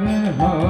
হবে হয়